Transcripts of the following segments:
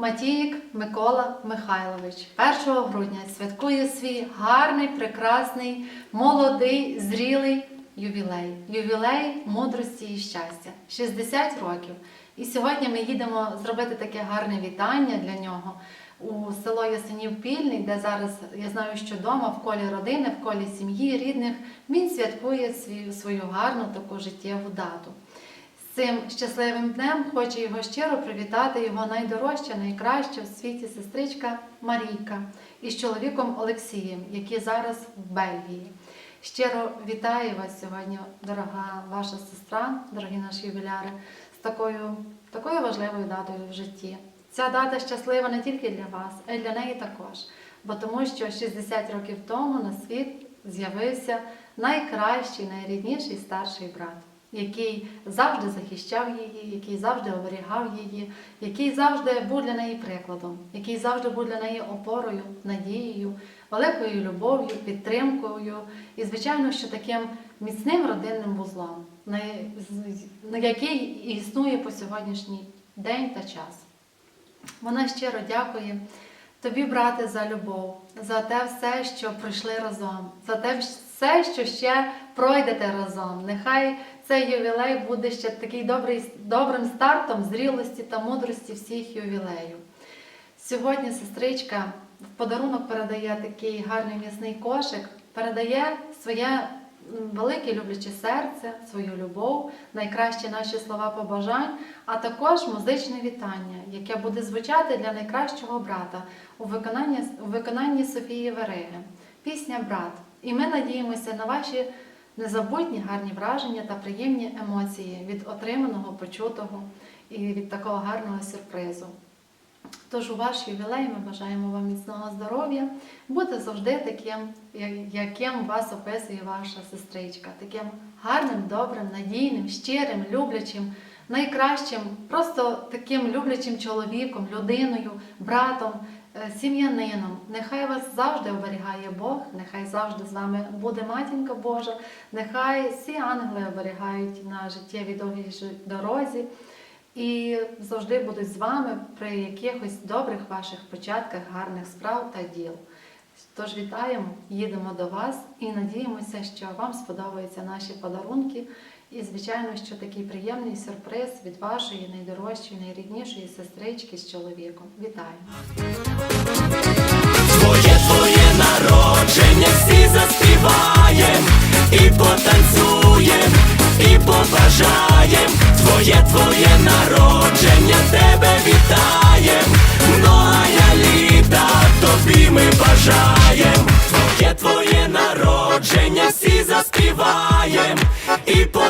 Матіїк Микола Михайлович 1 грудня святкує свій гарний, прекрасний, молодий, зрілий ювілей. Ювілей мудрості і щастя. 60 років. І сьогодні ми їдемо зробити таке гарне вітання для нього у село Ясенів Пільний, де зараз я знаю, що вдома, в колі родини, в колі сім'ї, рідних, він святкує свою, свою гарну таку життєву дату. Цим щасливим днем хоче його щиро привітати його найдорожча, найкраща в світі сестричка Марійка із чоловіком Олексієм, які зараз в Бельгії. Щиро вітаю вас сьогодні, дорога ваша сестра, дорогі наші ювіляри, з такою, такою важливою датою в житті. Ця дата щаслива не тільки для вас, а й для неї також. Бо тому що 60 років тому на світ з'явився найкращий, найрідніший старший брат, який завжди захищав її, який завжди оберігав її, який завжди був для неї прикладом, який завжди був для неї опорою, надією, великою любов'ю, підтримкою і, звичайно, що таким міцним родинним вузлом, на, який існує по сьогоднішній день та час. Вона щиро дякує тобі, брате, за любов, за те все, що пройшли разом, за те все, що ще пройдете разом. Нехай цей ювілей буде ще такий добрий, добрим стартом зрілості та мудрості всіх ювілеїв. Сьогодні сестричка в подарунок передає такий гарний м'ясний кошик, передає своє велике любляче серце, свою любов, найкращі наші слова побажань, а також музичне вітання, яке буде звучати для найкращого брата у виконанні, у виконанні Софії Вериги. Пісня Брат. І ми надіємося на ваші незабутні гарні враження та приємні емоції від отриманого, почутого і від такого гарного сюрпризу. Тож у ваш ювілей ми бажаємо вам міцного здоров'я, бути завжди таким, яким вас описує ваша сестричка, таким гарним, добрим, надійним, щирим, люблячим, найкращим, просто таким люблячим чоловіком, людиною, братом, сім'янином. Нехай вас завжди оберігає Бог, нехай завжди з вами буде матінка Божа, нехай всі ангели оберігають на життєвій довгій дорозі і завжди будуть з вами при якихось добрих ваших початках, гарних справ та діл. Тож вітаємо, їдемо до вас і надіємося, що вам сподобаються наші подарунки. І, звичайно, що такий приємний сюрприз від вашої найдорожчої, найріднішої сестрички з чоловіком. Вітаю! Твоє твоє народження всі заспіваєм і потанцюєм, і побажаєм. Твоє твоє народження тебе вітаєм. Многая літа тобі ми бажаєм. Твоє твоє народження всі заспіваєм і потанцюєм,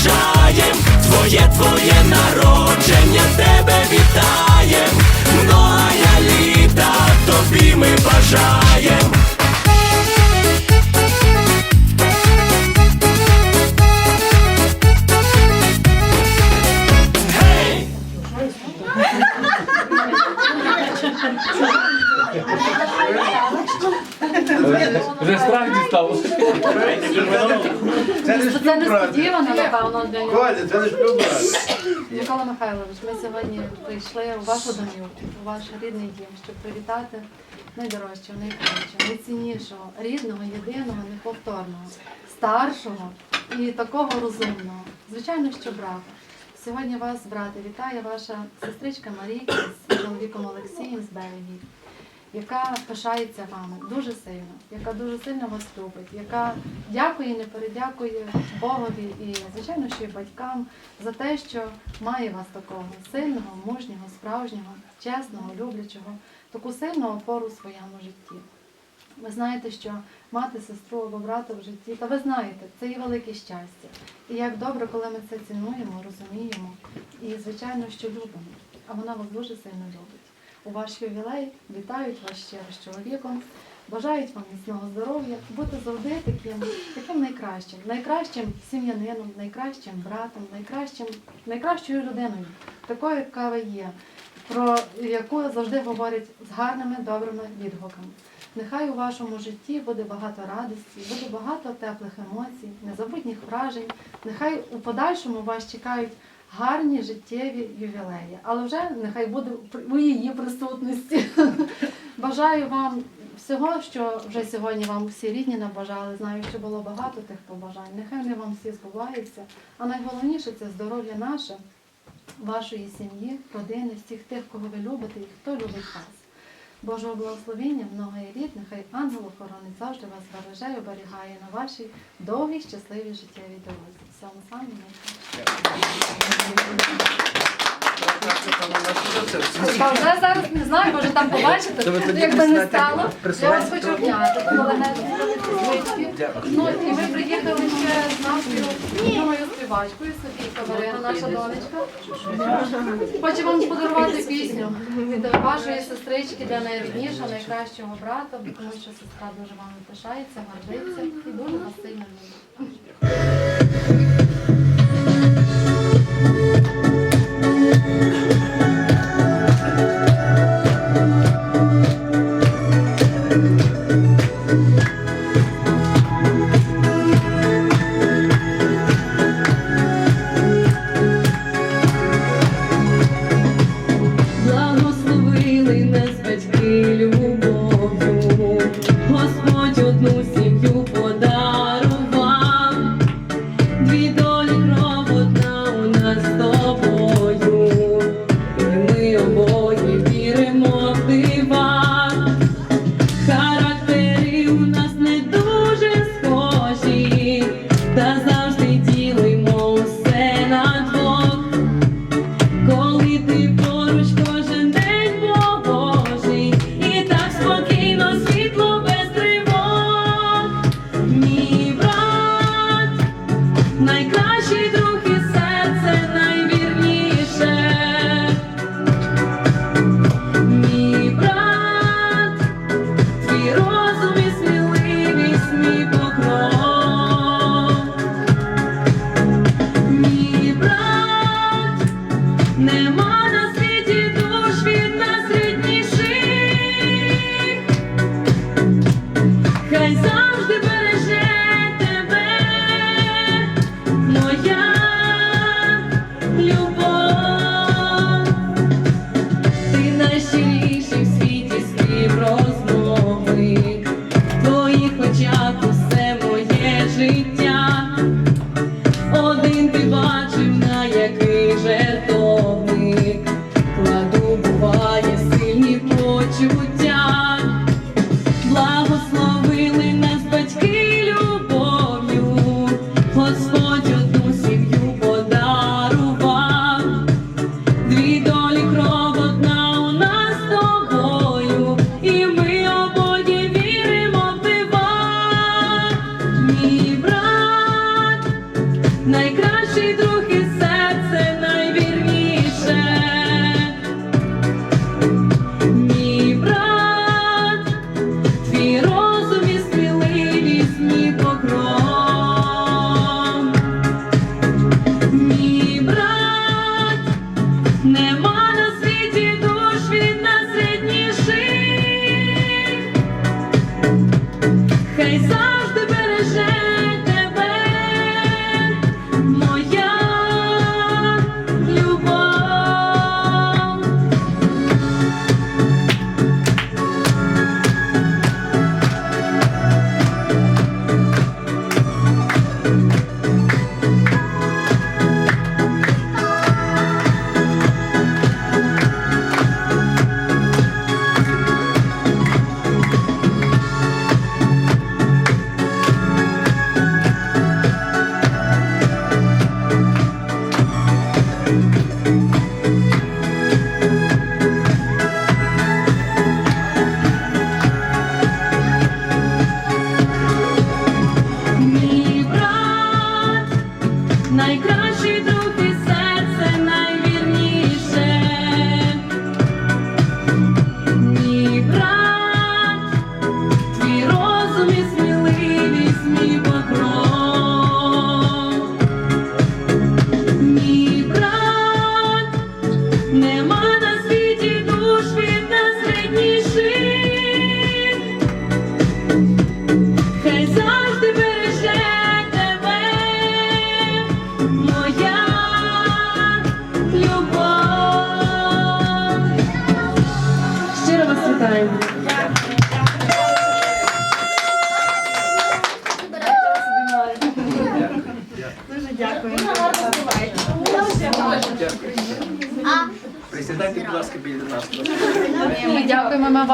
Побажаєм. Твоє твоє народження тебе вітаєм. Многая літа тобі ми бажаєм. Це не Це несподівано, напевно, для нього. Коля, це не співбрати. Микола Михайлович, ми сьогодні прийшли у вашу домівку, у ваш рідний дім, щоб привітати найдорожчого, найкращого, найціннішого, рідного, єдиного, неповторного, старшого і такого розумного. Звичайно, що брата. Сьогодні вас, брате, вітає ваша сестричка Марійка з чоловіком Олексієм з Бельгії, яка пишається вами дуже сильно, яка дуже сильно вас любить, яка дякує і не передякує Богові і, звичайно, що і батькам за те, що має вас такого сильного, мужнього, справжнього, чесного, люблячого, таку сильну опору у своєму житті. Ви знаєте, що мати сестру або брата в житті, та ви знаєте, це є велике щастя. І як добре, коли ми це цінуємо, розуміємо і, звичайно, що любимо. А вона вас дуже сильно любить. У ваш ювілей. Вітають вас ще з чоловіком, бажають вам міцного здоров'я, бути завжди таким, таким найкращим, найкращим сім'янином, найкращим братом, найкращим, найкращою людиною, такою, яка ви є, про яку завжди говорять з гарними, добрими відгуками. Нехай у вашому житті буде багато радості, буде багато теплих емоцій, незабутніх вражень. Нехай у подальшому вас чекають гарні життєві ювілеї, але вже нехай буде у її присутності. Бажаю вам всього, що вже сьогодні вам всі рідні набажали. Знаю, що було багато тих побажань. Нехай вони вам всі збуваються. А найголовніше це здоров'я наше, вашої сім'ї, родини, всіх тих, кого ви любите і хто любить вас. Божого благословення, многої рід, нехай ангел охоронить завжди вас береже і оберігає на вашій довгій щасливій життєвій дорозі. Всьому самому Та вже зараз не знаю, може там побачите, якби не стало. Я вас хочу обняти. Ну і ми приїхали ще з нашою новою співачкою Софійка Марина, наша донечка. Хочу вам подарувати пісню від вашої сестрички для найріднішого, найкращого брата, тому що сестра дуже вами пишається, гордиться і дуже вас сильно любить. Найщиріший в світі співрозмовник,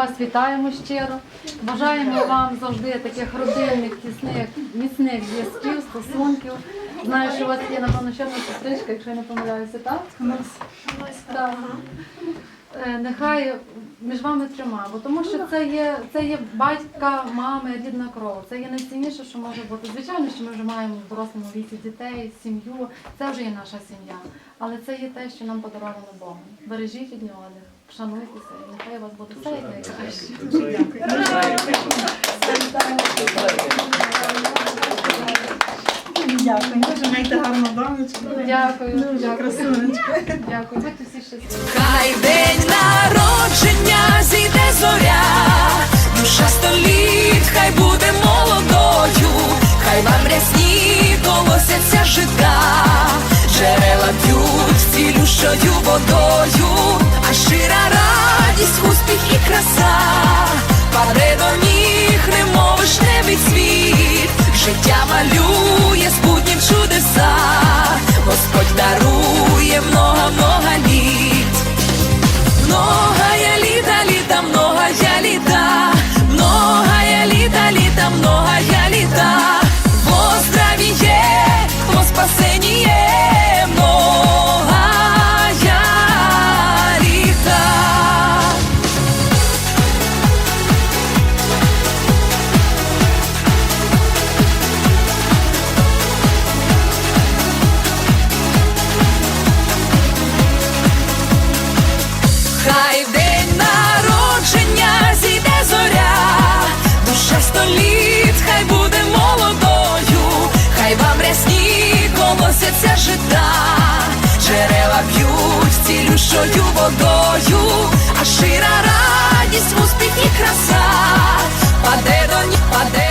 вас вітаємо щиро. Бажаємо вам завжди таких родинних, тісних, міцних зв'язків, стосунків. Знаю, що у вас є, напевно, ще одна сестричка, якщо я не помиляюся, так? Так. Е, Нехай між вами трьома, бо тому що це є, це є батька, мами, рідна кров. Це є найцінніше, що може бути. Звичайно, що ми вже маємо в дорослому віці дітей, сім'ю. Це вже є наша сім'я. Але це є те, що нам подаровано Богом. Бережіть одне одних, шануйтеся, нехай у вас буде все найкраще. Дякую. Дуже майте гарну донечку. Дякую, дякую. Красунечку. Дякую. Будьте всі щасливі. Хай день народження зійде зоря, душа століт, хай буде молодою, хай вам рясні колосяться б'ють цілющою водою, а щира радість, успіх і краса, паде до ніг, немов вишневий цвіт, життя малює спутнім чудеса, Господь дарує много-много літ. Многая літа, літа, многая літа, многая літа, літа, многая літа, во здравіє, во спасеніє, многая колосяться жита, джерела п'ють цілющою водою, а шира радість, успіх і краса, паде до ніг, паде